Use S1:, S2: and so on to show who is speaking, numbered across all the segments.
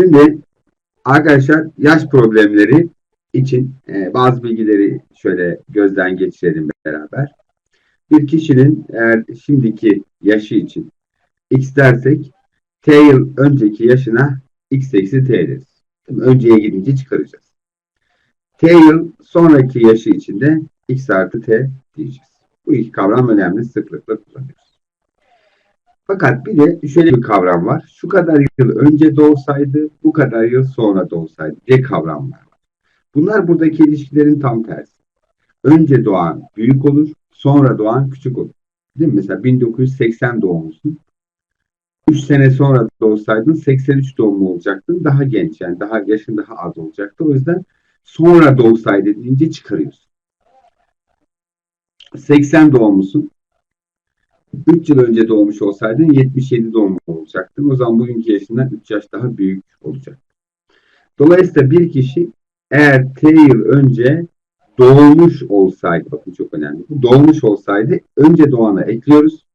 S1: Şimdi arkadaşlar yaş problemleri için e, bazı bilgileri şöyle gözden geçirelim beraber. Bir kişinin eğer şimdiki yaşı için x dersek t yıl önceki yaşına x eksi t deriz. Önceye gidince çıkaracağız. T yıl sonraki yaşı için de x artı t diyeceğiz. Bu iki kavram önemli. Sıklıkla kullanıyoruz. Fakat bir de şöyle bir kavram var. Şu kadar yıl önce doğsaydı, bu kadar yıl sonra doğsaydı diye kavramlar var. Bunlar buradaki ilişkilerin tam tersi. Önce doğan büyük olur, sonra doğan küçük olur. Değil mi? Mesela 1980 doğumlusun. 3 sene sonra doğsaydın 83 doğumlu olacaktın. Daha genç yani daha yaşın daha az olacaktı. O yüzden sonra doğsaydı deyince çıkarıyorsun. 80 doğumlusun. 3 yıl önce doğmuş olsaydın 77 doğumlu olacaktın. O zaman bugünkü yaşından 3 yaş daha büyük olacak. Dolayısıyla bir kişi eğer T yıl önce doğmuş olsaydı, bakın çok önemli, doğmuş olsaydı önce doğana ekliyoruz.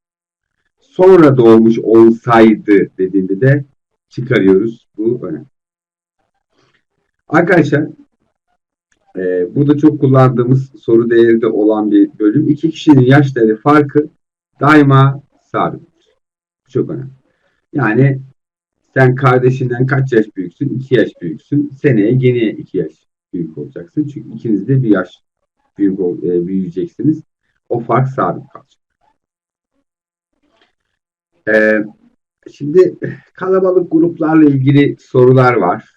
S1: Sonra doğmuş olsaydı dediğinde de çıkarıyoruz. Bu önemli. Arkadaşlar e, burada çok kullandığımız soru değerinde olan bir bölüm. İki kişinin yaşları farkı daima sabittir. Çok önemli. Yani sen kardeşinden kaç yaş büyüksün? 2 yaş büyüksün. Seneye gene 2 yaş büyük olacaksın. Çünkü ikiniz de bir yaş büyük e, büyüyeceksiniz. O fark sabit kalacak. Ee, şimdi kalabalık gruplarla ilgili sorular var.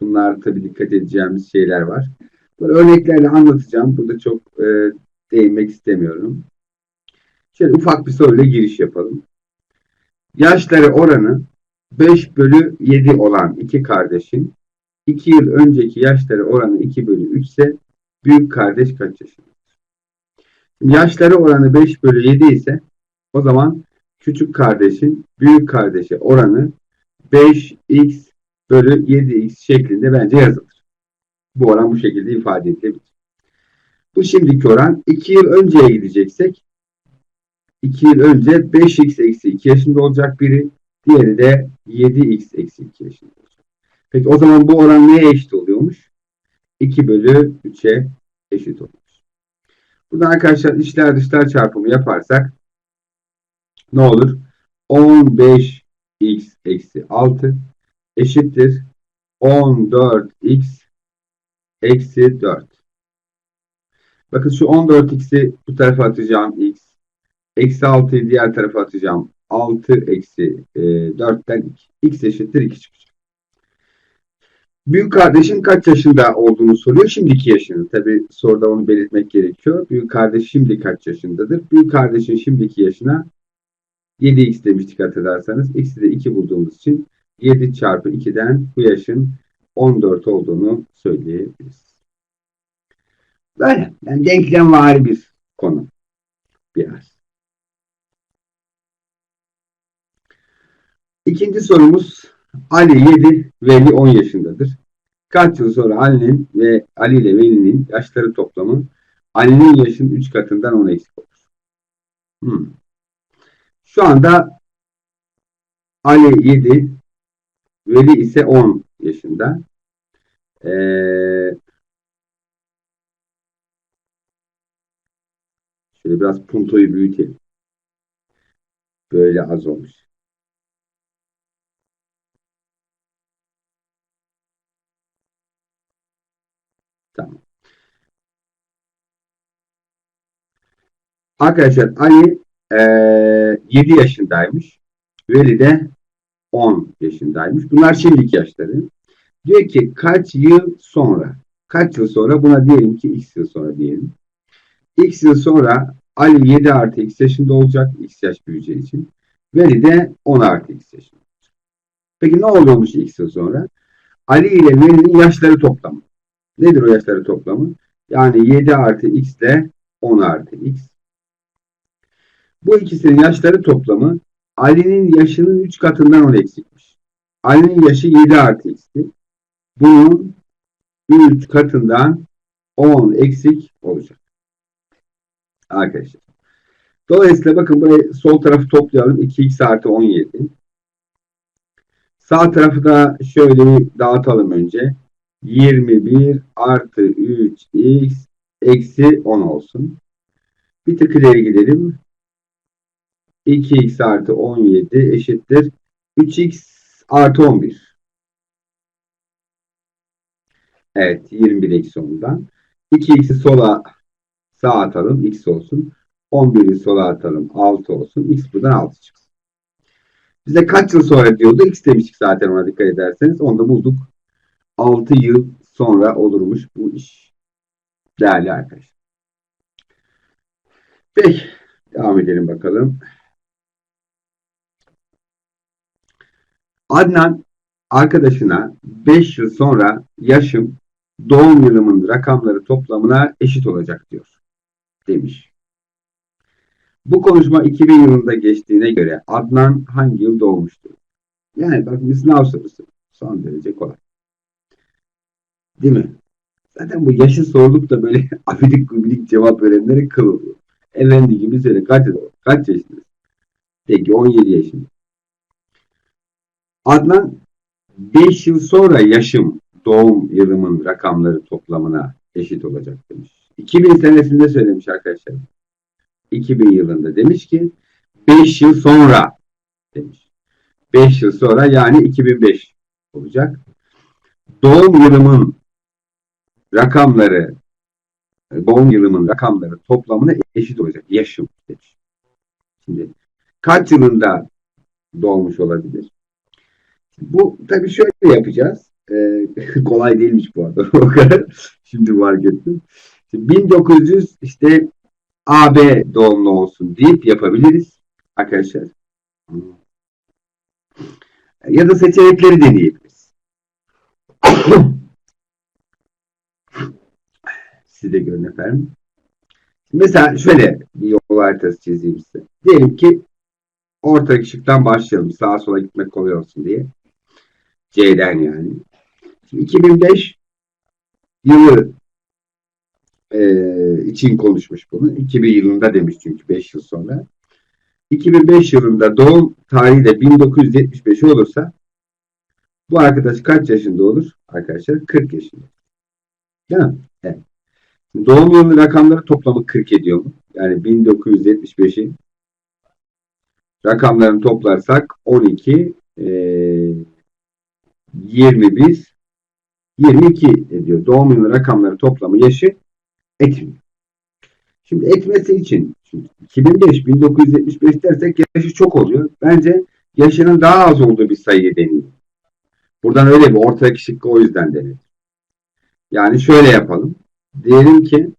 S1: Bunlar tabii dikkat edeceğimiz şeyler var. Böyle örneklerle anlatacağım. Burada çok e, değinmek istemiyorum. Şöyle ufak bir soruyla giriş yapalım. Yaşları oranı 5 bölü 7 olan iki kardeşin 2 yıl önceki yaşları oranı 2 bölü 3 ise büyük kardeş kaç yaşındadır? Yaşları oranı 5 bölü 7 ise o zaman küçük kardeşin büyük kardeşe oranı 5x bölü 7x şeklinde bence yazılır. Bu oran bu şekilde ifade edilebilir. Bu şimdiki oran 2 yıl önceye gideceksek 2 yıl önce 5x eksi 2 yaşında olacak biri. Diğeri de 7x eksi 2 yaşında olacak. Peki o zaman bu oran neye eşit oluyormuş? 2 bölü 3'e eşit olmuş. Buradan arkadaşlar içler dışlar çarpımı yaparsak ne olur? 15x eksi 6 eşittir 14x eksi 4. Bakın şu 14x'i bu tarafa atacağım. Eksi 6'yı diğer tarafa atacağım. 6 eksi e, 4'ten 2. x eşittir 2 çıkacak. Büyük kardeşin kaç yaşında olduğunu soruyor. Şimdiki yaşını. Tabi soruda onu belirtmek gerekiyor. Büyük kardeş şimdi kaç yaşındadır? Büyük kardeşin şimdiki yaşına 7x demiştik hatırlarsanız. X'i de 2 bulduğumuz için 7 çarpı 2'den bu yaşın 14 olduğunu söyleyebiliriz. Böyle. Yani denklem var bir konu. Biraz. İkinci sorumuz Ali 7, Veli 10 yaşındadır. Kaç yıl sonra Ali'nin ve Ali ile Veli'nin yaşları toplamı Ali'nin yaşının 3 katından 10 eksik olur. Hmm. Şu anda Ali 7, Veli ise 10 yaşında. Ee, şöyle biraz puntoyu büyütelim. Böyle az olmuş. Tamam. Arkadaşlar Ali e, 7 yaşındaymış. Veli de 10 yaşındaymış. Bunlar şimdiki yaşları. Diyor ki kaç yıl sonra? Kaç yıl sonra? Buna diyelim ki x yıl sonra diyelim. X yıl sonra Ali 7 artı x yaşında olacak. X yaş büyüyeceği için. Veli de 10 artı x yaşında olacak. Peki ne oluyormuş x yıl sonra? Ali ile Veli'nin yaşları toplamı. Nedir o yaşları toplamı? Yani 7 artı x ile 10 artı x. Bu ikisinin yaşları toplamı Ali'nin yaşının 3 katından 10 eksikmiş. Ali'nin yaşı 7 artı x'ti. Bunun 3 katından 10 eksik olacak. Arkadaşlar. Dolayısıyla bakın burayı sol tarafı toplayalım. 2x artı 17. Sağ tarafı da şöyle dağıtalım önce. 21 artı 3x eksi 10 olsun. Bir tık ileri gidelim. 2x artı 17 eşittir. 3x artı 11. Evet 21 eksi 10'dan. 2x'i sola sağa atalım. x olsun. 11'i sola atalım. 6 olsun. x buradan 6 çıksın. Bize kaç yıl sonra diyordu? X demiştik zaten ona dikkat ederseniz. Onu da bulduk. 6 yıl sonra olurmuş bu iş. Değerli arkadaşlar. Peki. Devam edelim bakalım. Adnan arkadaşına 5 yıl sonra yaşım doğum yılımın rakamları toplamına eşit olacak diyor. Demiş. Bu konuşma 2000 yılında geçtiğine göre Adnan hangi yıl doğmuştur? Yani bak bir sınav sorusu. Son derece kolay. Değil mi? Zaten bu yaşı sorduk da böyle abidik gubidik cevap verenlere kıl oluyor. Efendi gibi söyle kaç, kaç yaşındasın? Peki 17 yaşında. Adnan 5 yıl sonra yaşım doğum yılımın rakamları toplamına eşit olacak demiş. 2000 senesinde söylemiş arkadaşlar. 2000 yılında demiş ki 5 yıl sonra demiş. 5 yıl sonra yani 2005 olacak. Doğum yılımın rakamları doğum yılımın rakamları toplamına eşit olacak. Yaşım demiş. Şimdi kaç yılında doğmuş olabilir? Bu tabii şöyle yapacağız. Ee, kolay değilmiş bu arada. o kadar. Şimdi fark ettim. 1900 işte AB doğumlu olsun deyip yapabiliriz arkadaşlar. Ya da seçenekleri deneyebiliriz. Siz de görün efendim. Mesela şöyle bir yol haritası çizeyim size. Diyelim ki orta ışıktan başlayalım. Sağa sola gitmek kolay olsun diye. C'den yani. Şimdi 2005 yılı e, için konuşmuş bunu. 2000 yılında demiş çünkü 5 yıl sonra. 2005 yılında doğum tarihi de 1975 olursa bu arkadaş kaç yaşında olur? Arkadaşlar 40 yaşında. Değil mi? Evet. Doğum yılı rakamları toplamı 40 ediyor mu? Yani 1975'i rakamlarını toplarsak 12 e, 21 22 ediyor. Doğum yılı rakamları toplamı yaşı etmiyor. Şimdi etmesi için 2005 1975 dersek yaşı çok oluyor. Bence yaşının daha az olduğu bir sayı deniyor. Buradan öyle bir ortak şıkkı o yüzden denir. Yani şöyle yapalım. Diyelim ki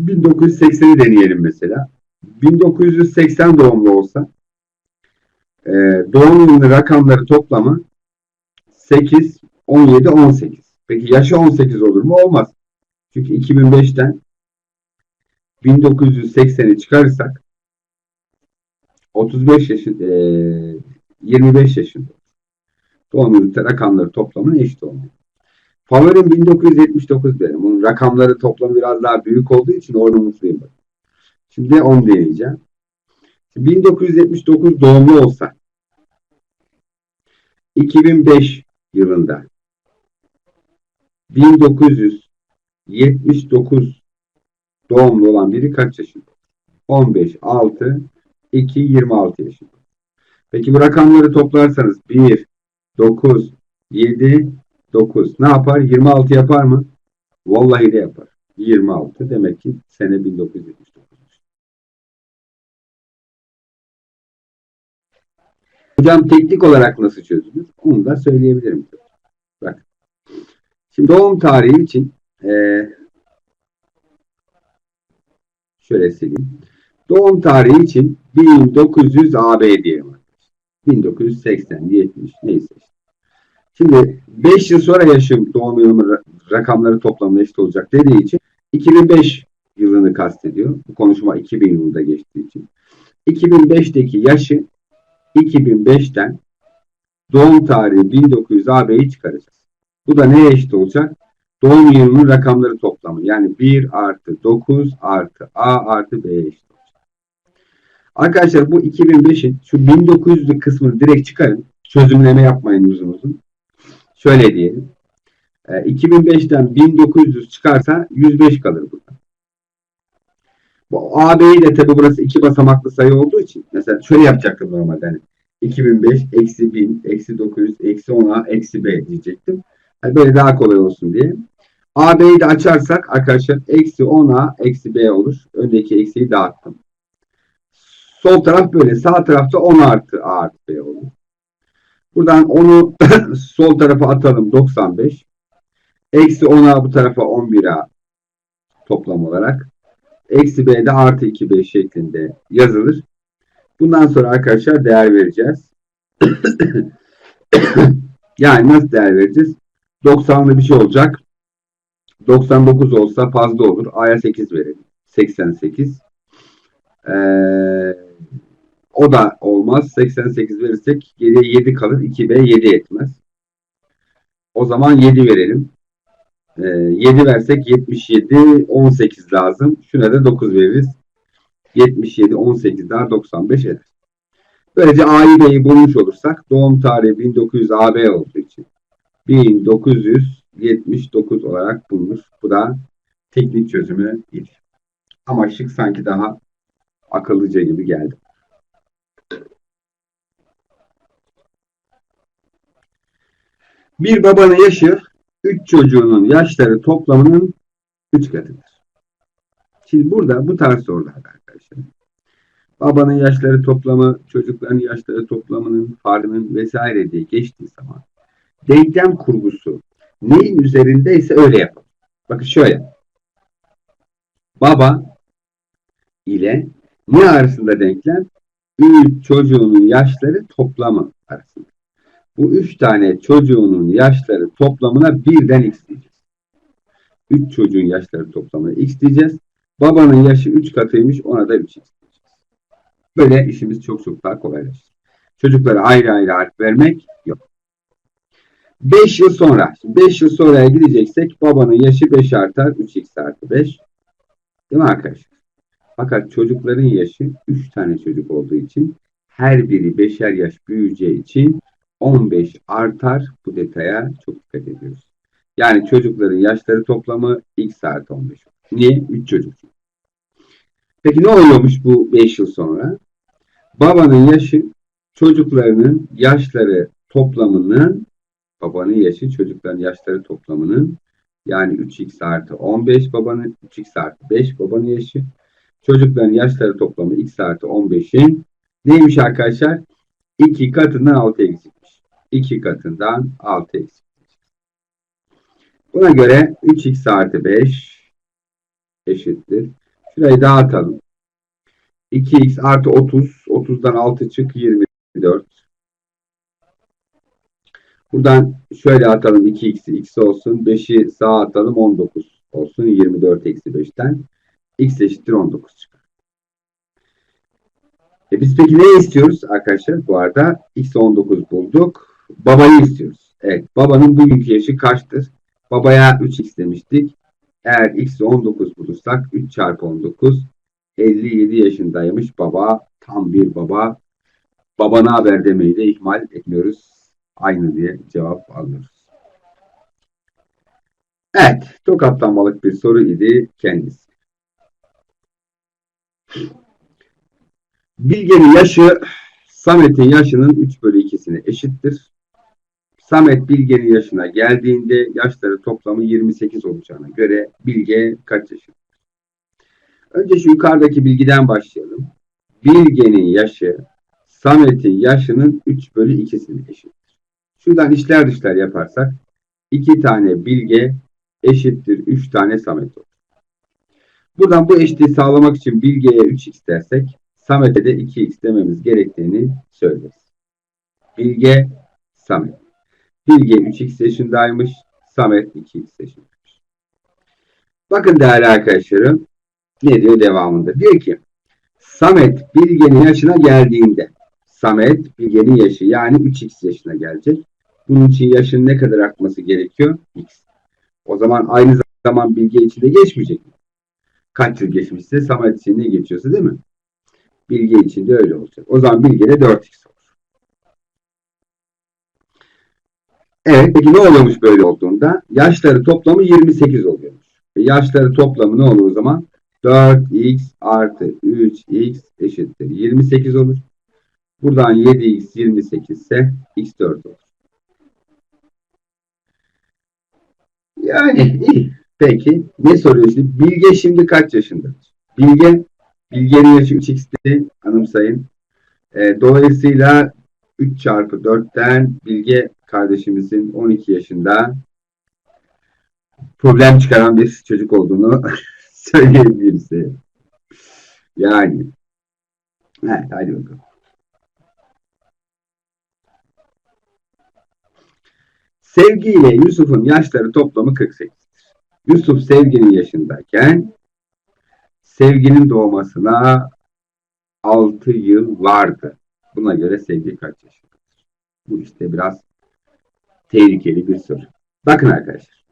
S1: 1980'i deneyelim mesela. 1980 doğumlu olsa e, doğum yılı rakamları toplamı 8, 17, 18. Peki yaşı 18 olur mu? Olmaz. Çünkü 2005'ten 1980'i çıkarırsak 35 yaşın e, 25 yaşında. Doğum yılı rakamları toplamının eşit olmuyor. Favorim 1979 benim. Bunun rakamları toplamı biraz daha büyük olduğu için orada mutluyum. Şimdi onu deneyeceğim. 1979 doğumlu olsa 2005 yılında 1979 doğumlu olan biri kaç yaşında? 15, 6, 2, 26 yaşında. Peki bu rakamları toplarsanız 1, 9, 7, 9 ne yapar? 26 yapar mı? Vallahi de yapar. 26 demek ki sene 1979. Hocam teknik olarak nasıl çözülür? Onu da söyleyebilirim. Bak. Şimdi doğum tarihi için ee, şöyle sileyim. Doğum tarihi için 1900 AB diyelim. 1980, 70 neyse işte. Şimdi 5 yıl sonra yaşım doğum yılımı rakamları toplamına eşit olacak dediği için 2005 yılını kastediyor. Bu konuşma 2000 yılında geçtiği için. 2005'teki yaşı 2005'ten doğum tarihi 1900 AB'yi çıkaracağız. Bu da neye eşit olacak? Doğum yılının rakamları toplamı. Yani 1 artı 9 artı A artı B'ye eşit olacak. Arkadaşlar bu 2005'in şu 1900'lük kısmını direkt çıkarın. çözümleme yapmayın uzun uzun. Şöyle diyelim. E, 2005'ten 1900 çıkarsa 105 kalır burada. Bu AB'yi de tabi burası iki basamaklı sayı olduğu için mesela şöyle yapacaktım normalde. Hani 2005 eksi 1000 eksi 900 eksi 10'a eksi B diyecektim. Yani böyle daha kolay olsun diye. AB'yi de açarsak arkadaşlar eksi 10'a eksi B olur. Öndeki eksiyi dağıttım. Sol taraf böyle. Sağ tarafta 10 artı A artı B olur. Buradan 10'u sol tarafa atalım. 95. Eksi 10'a bu tarafa 11'a toplam olarak. Eksi B'de artı 2B şeklinde yazılır. Bundan sonra arkadaşlar değer vereceğiz. yani nasıl değer vereceğiz? 90'lı bir şey olacak. 99 olsa fazla olur. A'ya 8 verelim. 88. Ee, o da olmaz. 88 verirsek geriye 7 kalır. 2B 7 etmez. O zaman 7 verelim. Ee, 7 versek 77 18 lazım. Şuna da 9 veririz. 77 18 daha 95 eder. Böylece A'yı B'yi bulmuş olursak doğum tarihi 1900 AB olduğu için 1979 olarak bulunur. Bu da teknik çözümü idi. Ama şık sanki daha akıllıca gibi geldi. Bir babanın yaşı 3 çocuğunun yaşları toplamının 3 katıdır. Şimdi burada bu tarz sorular arkadaşlar. Babanın yaşları toplamı, çocukların yaşları toplamının, farının vesaire diye geçtiği zaman denklem kurgusu neyin üzerindeyse öyle yapalım. Bakın şöyle. Baba ile ne arasında denklem? Üç çocuğunun yaşları toplamı arasında. Bu üç tane çocuğunun yaşları toplamına birden x diyeceğiz. Üç çocuğun yaşları toplamına x diyeceğiz. Babanın yaşı üç katıymış ona da 3x diyeceğiz. Böyle işimiz çok çok daha kolaylaşır. Çocuklara ayrı ayrı harf vermek yok. 5 yıl sonra, 5 yıl sonraya gideceksek babanın yaşı 5 artar, 3x artı 5. Değil mi arkadaşlar? Fakat çocukların yaşı 3 tane çocuk olduğu için her biri 5'er yaş büyüyeceği için 15 artar. Bu detaya çok dikkat ediyoruz. Yani çocukların yaşları toplamı x artı 15. Niye? 3 çocuk. Peki ne oluyormuş bu 5 yıl sonra? Babanın yaşı çocuklarının yaşları toplamının babanın yaşı çocukların yaşları toplamının yani 3x artı 15 babanın 3x artı 5 babanın yaşı çocukların yaşları toplamı x artı 15'in neymiş arkadaşlar? 2 katından 6 eksikmiş. 2 katından 6 eksik. Buna göre 3x artı 5 eşittir. Şurayı dağıtalım. 2x artı 30. 30'dan 6 çık 24. Buradan şöyle atalım 2x'i x olsun. 5'i sağa atalım 19 olsun. 24 eksi 5'ten. x eşittir 19 çıkar. E biz peki ne istiyoruz arkadaşlar? Bu arada x 19 bulduk. Babayı istiyoruz. Evet. Babanın bugünkü yaşı kaçtır? Babaya 3x demiştik. Eğer x'i 19 bulursak 3 çarpı 19 57 yaşındaymış baba. Tam bir baba. Baba ne haber demeyi de ihmal etmiyoruz. Aynı diye cevap alıyoruz. Evet. Tokatlanmalık bir soru idi kendisi. Bilge'nin yaşı Samet'in yaşının 3 bölü 2'sine eşittir. Samet Bilge'nin yaşına geldiğinde yaşları toplamı 28 olacağına göre Bilge kaç yaşında? Önce şu yukarıdaki bilgiden başlayalım. Bilge'nin yaşı Samet'in yaşının 3 bölü 2'sine eşittir. Şuradan işler dışlar yaparsak 2 tane Bilge eşittir 3 tane Samet olur. Buradan bu eşitliği sağlamak için Bilge'ye 3x dersek Samet'e de 2x dememiz gerektiğini söyleriz. Bilge, Samet. Bilge 3x yaşındaymış. Samet 2x yaşındaymış. Bakın değerli arkadaşlarım ne diyor devamında? Diyor ki Samet Bilge'nin yaşına geldiğinde Samet Bilge'nin yaşı yani 3x yaşına gelecek. Bunun için yaşın ne kadar artması gerekiyor? X. O zaman aynı zaman Bilge için de geçmeyecek mi? Kaç yıl geçmişse Samet için ne geçiyorsa değil mi? Bilge için de öyle olacak. O zaman Bilge de 4x olur. Evet, peki ne oluyormuş böyle olduğunda? Yaşları toplamı 28 oluyormuş. E, yaşları toplamı ne olur o zaman? 4x artı 3x eşittir 28 olur. Buradan 7x 28 ise x 4 olur. Yani iyi. Peki ne soruyor şimdi? Bilge şimdi kaç yaşındadır? Bilge, Bilge'nin yaşı 3x'ti anımsayın. E, dolayısıyla 3 çarpı 4'ten Bilge kardeşimizin 12 yaşında problem çıkaran bir çocuk olduğunu söyleyebiliriz. Yani. Evet, hadi bakalım. Sevgi ile Yusuf'un yaşları toplamı 48'dir. Yusuf sevginin yaşındayken sevginin doğmasına 6 yıl vardı. Buna göre sevgi kaç yaşındadır? Bu işte biraz tehlikeli bir soru. Bakın arkadaşlar.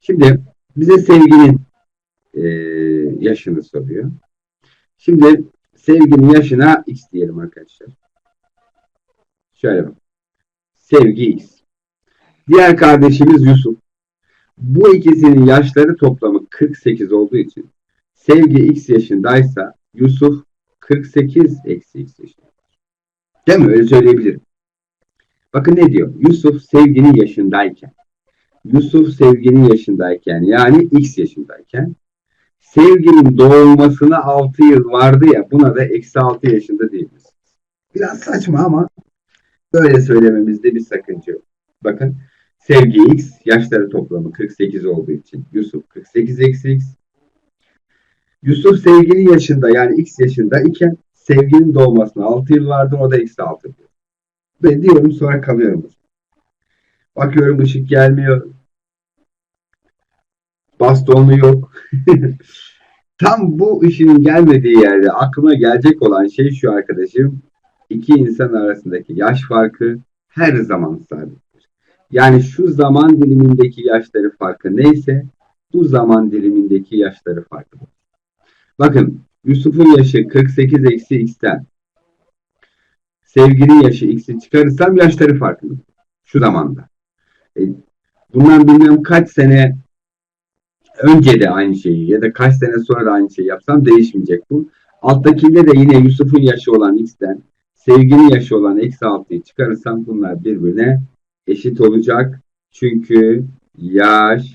S1: Şimdi bize sevginin e, yaşını soruyor. Şimdi sevginin yaşına x diyelim arkadaşlar. Şöyle bak. Sevgi x. Diğer kardeşimiz Yusuf. Bu ikisinin yaşları toplamı 48 olduğu için sevgi x yaşındaysa Yusuf 48 eksi x yaşında. Değil mi? Öyle söyleyebilirim. Bakın ne diyor? Yusuf sevginin yaşındayken. Yusuf sevginin yaşındayken yani x yaşındayken sevginin doğulmasına 6 yıl vardı ya buna da eksi 6 yaşında değiliz. Biraz saçma ama böyle söylememizde bir sakınca yok. Bakın sevgi x yaşları toplamı 48 olduğu için Yusuf 48 eksi x. Yusuf sevginin yaşında yani x yaşında iken sevginin doğmasına 6 yıl vardı o da eksi 6 diyor. Ve diyorum sonra kalıyorum. Bakıyorum ışık gelmiyor. Bastonu yok. Tam bu ışığın gelmediği yerde aklıma gelecek olan şey şu arkadaşım. İki insan arasındaki yaş farkı her zaman sabittir. Yani şu zaman dilimindeki yaşları farkı neyse bu zaman dilimindeki yaşları farkı. Bakın Yusuf'un yaşı 48 eksi x'ten sevginin yaşı x'i çıkarırsam yaşları farklı. Şu zamanda. E, bundan bilmem kaç sene önce de aynı şeyi ya da kaç sene sonra da aynı şeyi yapsam değişmeyecek bu. Alttakinde de yine Yusuf'un yaşı olan x'ten sevginin yaşı olan eksi 6'yı çıkarırsam bunlar birbirine eşit olacak. Çünkü yaş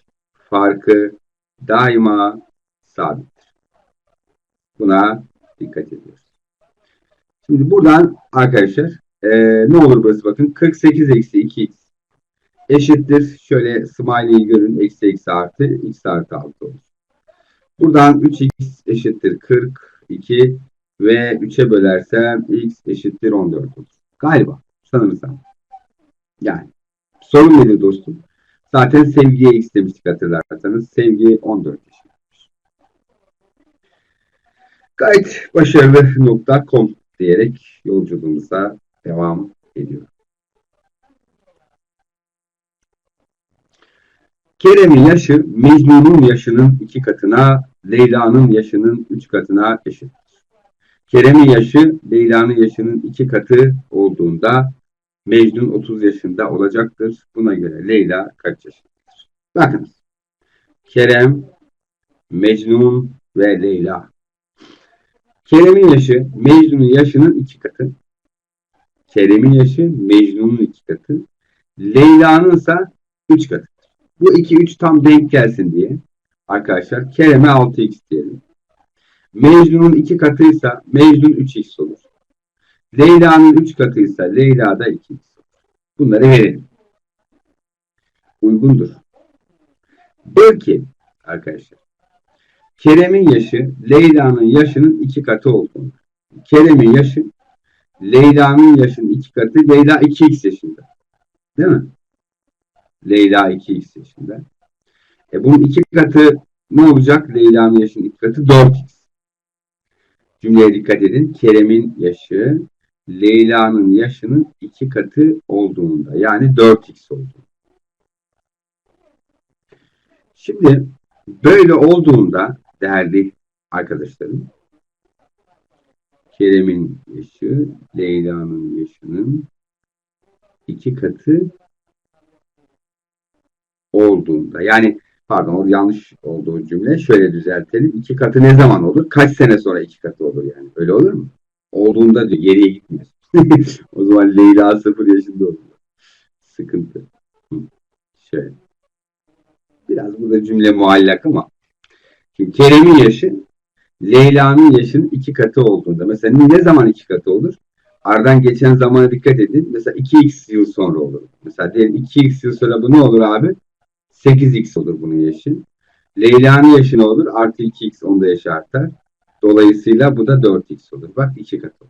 S1: farkı daima sabittir. Buna dikkat ediyoruz. Şimdi buradan arkadaşlar e, ne olur burası bakın 48 eksi 2x eşittir. Şöyle smiley'i görün. Eksi eksi artı. X artı 6 olur. Buradan 3x eşittir 42 ve 3'e bölersem x eşittir 14 olur. Galiba. Sanırsam. Yani. Sorun nedir dostum? Zaten sevgiye x demiştik hatırlarsanız. Sevgi 14 yaşındaymış. Gayet başarılı nokta.com diyerek yolculuğumuza devam ediyoruz. Kerem'in yaşı Mecnun'un yaşının iki katına, Leyla'nın yaşının üç katına eşittir. Kerem'in yaşı Leyla'nın yaşının iki katı olduğunda Mecnun 30 yaşında olacaktır. Buna göre Leyla kaç yaşındadır? Bakın. Kerem, Mecnun ve Leyla. Kerem'in yaşı Mecnun'un yaşının iki katı. Kerem'in yaşı Mecnun'un iki katı. Leyla'nın ise üç katı. Bu 2 3 tam denk gelsin diye arkadaşlar Kerem'e 6x diyelim. Mecnun'un 2 katıysa Mecnun 3x olur. Leyla'nın 3 katıysa Leyla'da 2x olur. Bunları verelim. Uygundur. Belki arkadaşlar Kerem'in yaşı Leyla'nın yaşının 2 katı olduğunu. Kerem'in yaşı Leyla'nın yaşının 2 katı Leyla 2x yaşında. Değil mi? Leyla 2x yaşında. E bunun iki katı ne olacak? Leyla'nın yaşının iki katı 4x. Cümleye dikkat edin. Kerem'in yaşı Leyla'nın yaşının iki katı olduğunda. Yani 4x oldu. Şimdi böyle olduğunda değerli arkadaşlarım Kerem'in yaşı Leyla'nın yaşının iki katı olduğunda yani pardon yanlış olduğu cümle şöyle düzeltelim. İki katı ne zaman olur? Kaç sene sonra iki katı olur yani? Öyle olur mu? Olduğunda diyor geriye gitmiyor. o zaman Leyla sıfır yaşında olur. Sıkıntı. Şöyle. Biraz burada cümle muallak ama şimdi Kerem'in yaşı Leyla'nın yaşının iki katı olduğunda mesela ne zaman iki katı olur? Aradan geçen zamana dikkat edin. Mesela 2x yıl sonra olur. Mesela diyelim 2x yıl sonra bu ne olur abi? 8x olur bunun yaşı. Leyla'nın yaşı ne olur? Artı 2x onda yaşı artar. Dolayısıyla bu da 4x olur. Bak iki katı.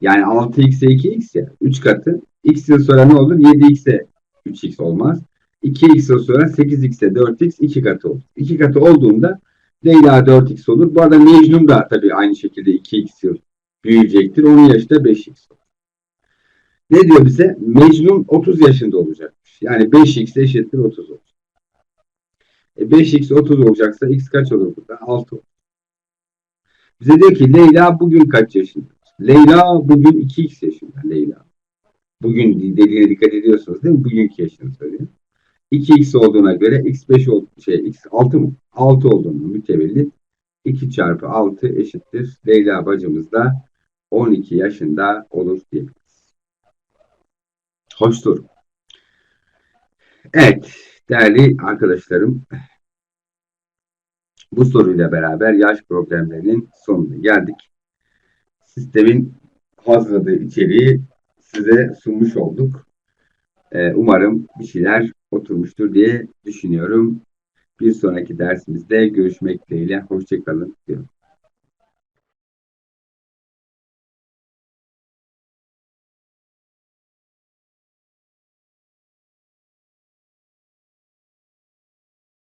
S1: Yani 6x'e 2x ya. 3 katı. x yıl sonra ne olur? 7x'e 3x olmaz. 2x yıl sonra 8x'e 4x 2 katı olur. 2 katı olduğunda Leyla 4x olur. Bu arada Mecnun da tabii aynı şekilde 2x yıl büyüyecektir. Onun yaşı da 5x olur. Ne diyor bize? Mecnun 30 yaşında olacakmış. Yani 5x eşittir 30 olur. E 5x 30 olacaksa x kaç olur burada? 6 olur. Bize diyor ki Leyla bugün kaç yaşında? Leyla bugün 2x yaşında Leyla. Bugün dediğine dikkat ediyorsunuz değil mi? Bugünkü yaşını söylüyor. 2x olduğuna göre x5 ol şey x 6 mı? 6 olduğunu mütevellit 2 çarpı 6 eşittir. Leyla bacımız da 12 yaşında olur diyebiliriz. Hoş. Evet değerli arkadaşlarım bu soruyla beraber yaş problemlerinin sonuna geldik. Sistemin hazırladığı içeriği size sunmuş olduk. Ee, umarım bir şeyler oturmuştur diye düşünüyorum. Bir sonraki dersimizde görüşmek dileğiyle. Hoşçakalın diyorum.